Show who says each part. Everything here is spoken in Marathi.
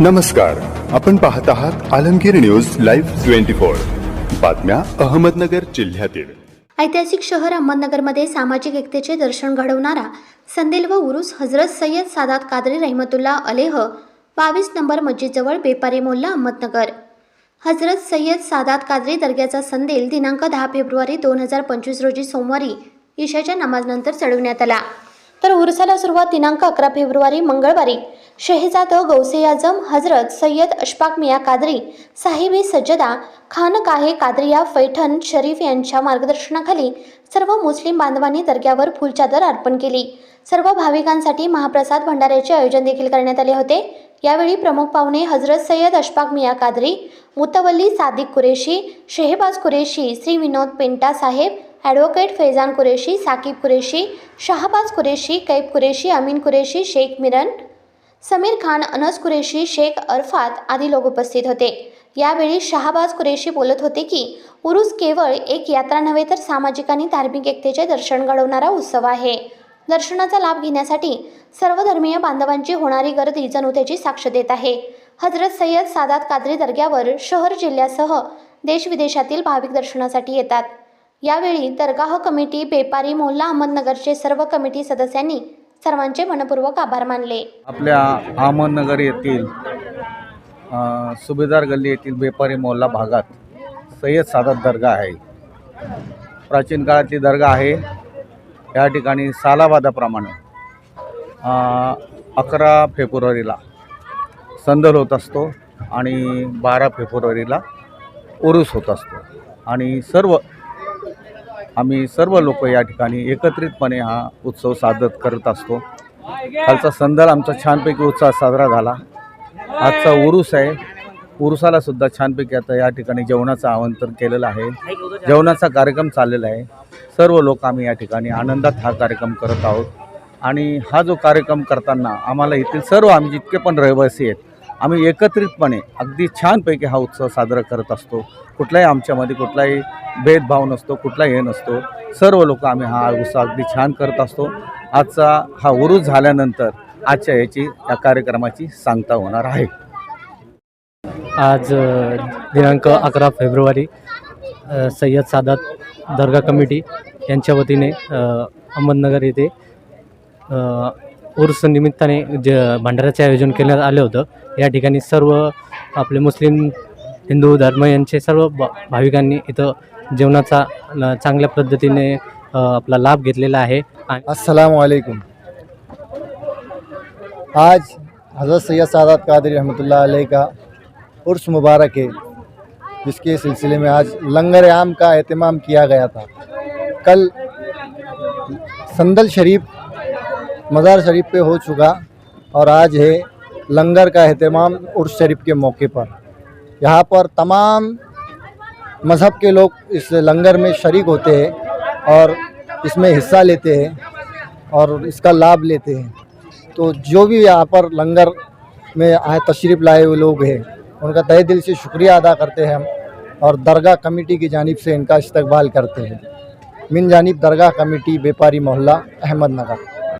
Speaker 1: नमस्कार आपण पाहत आहात Alamgir news live twenty four. बातम्या अहमदनगर जिल्ह्यातील.
Speaker 2: ऐतिहासिक शहर अहमदनगरमध्ये सामाजिक एकतेचे दर्शन घडवणारा संदेल व उरुस हजरत सय्यद सादात कादरी रहमतुल्ला अलेह बावीस नंबर मस्जिदजवळ बेपारी मोल्ला अहमदनगर. हजरत सय्यद सादात कादरी दर्ग्याचा संदेल दिनांक दहा फेब्रुवारी दोन हजार पंचवीस रोजी सोमवारी ईशाच्या नमाजनंतर चढवण्यात आला. तर उरसाला सुरुवात दिनांक अकरा फेब्रुवारी मंगळवारी. शहेजाद गौसे आजम हजरत सय्यद अशफाक मिया कादरी साहिबी सज्जदा खान काहे कादरिया फैठण शरीफ यांच्या मार्गदर्शनाखाली सर्व मुस्लिम बांधवांनी दर्ग्यावर फुलचादर अर्पण केली. सर्व भाविकांसाठी महाप्रसाद भंडाऱ्याचे आयोजन देखील करण्यात आले होते. यावेळी प्रमुख पाहुणे हजरत सय्यद अशफाक मिया कादरी मुतवल्ली सादिक कुरेशी शेहबाज कुरेशी श्री विनोद पेंटा साहेब ॲडव्होकेट फैजान कुरेशी साकीब कुरेशी शहाबाज कुरेशी कैब कुरेशी अमीन कुरेशी शेख मिरन समीर खान अनस कुरेशी शेख अरफात आदी लोक उपस्थित होते. यावेळी शहाबाज कुरेशी बोलत होते की उरुस केवळ एक यात्रा नव्हे तर सामाजिक आणि धार्मिक एकतेचे दर्शन घडवणारा उत्सव आहे. दर्शनाचा लाभ घेण्यासाठी सर्व धर्मीय बांधवांची होणारी गर्दी जणू त्याची साक्ष देत आहे. हजरत सय्यद सादात कादरी दर्ग्यावर शहर जिल्ह्यासह देशविदेशातील भाविक दर्शनासाठी येतात. यावेळी दरगाह कमिटी बेपारी मोहल्ला अहमदनगरचे सर्व कमिटी सदस्यांनी सर्वांचे मनपूर्वक आभार मानले.
Speaker 3: आपल्या अहमदनगर येथील अ, सुभेदार गल्ली येथील बेपारी मोहल्ला भागात सय्यद सादात दर्गा आहे. प्राचीन काळातली दर्गा आहे. या ठिकाणी सालावादाप्रमाणे अ, अकरा फेब्रुवारीला संदल होत असतो आणि बारा फेब्रुवारीला उरूस होत असतो. आणि सर्व आम्ही सर्व लोक या ठिकाणी एकत्रितपणे हा उत्सव साजर करत असतो. कालचा संदल आमचा छानपैकी उत्साह साजरा झाला. आजचा उरुस आहे. उरुसाला सुद्धा छानपैकी आता या ठिकाणी जेवणाचं आमंत्रण केलेलं आहे. जेवणाचा कार्यक्रम चाललेला आहे. सर्व लोक आम्ही या ठिकाणी आनंदात हा कार्यक्रम करत आहोत. आणि हा जो कार्यक्रम करताना आम्हाला येथील सर्व आम्ही जितके पण रहिवासी आहेत आम्ही एकत्रितपणे अगदी छानपैकी हा उत्सव साजरा करत असतो. कुठलाही आमच्यामध्ये कुठलाही भेदभाव नसतो कुठलाही हे नसतो. सर्व लोक आम्ही हा उत्सव अगदी छान करत असतो. आजचा हा उरूस झाल्यानंतर आजच्या याची या कार्यक्रमाची सांगता होणार आहे.
Speaker 4: आज दिनांक अकरा फेब्रुवारी सय्यद सादात दर्गा कमिटी यांच्या वतीने अहमदनगर येथे उर्स निमित्ताने ज भंडाऱ्याचे आयोजन करण्यात आलं होतं. या ठिकाणी सर्व आपले मुस्लिम हिंदू धर्म यांचे सर्व भाविकांनी इथं जेवणाचा चांगल्या पद्धतीने आपला लाभ घेतलेला आहे. आणि
Speaker 5: वालेकुम आज हज़रत सैयद सादात कादरी रहमतुल्लाह अलैह का उर्स मुबारक है जिसके सिलसिले में आज लंगर आम का अहतमाम किया गया था। कल संदल शरीफ मज़ार शरीफ पे हो चुका और आज है लंगर का अहतमाम उर्स शरीफ के मौके पर। यहाँ पर तमाम मज़हब के लोग इस लंगर में शरीक होते हैं और इसमें हिस्सा लेते हैं और इसका लाभ लेते हैं। तो जो भी यहाँ पर लंगर में आए तशरीफ़ लाए हुए लोग हैं, उनका तहे दिल से शुक्रिया अदा करते हैं हम और दरगाह कमेटी की जानिब से इनका इस्तकबाल करते हैं। मिन जानिब दरगाह कमेटी, व्यापारी मोहल्ला, अहमदनगर।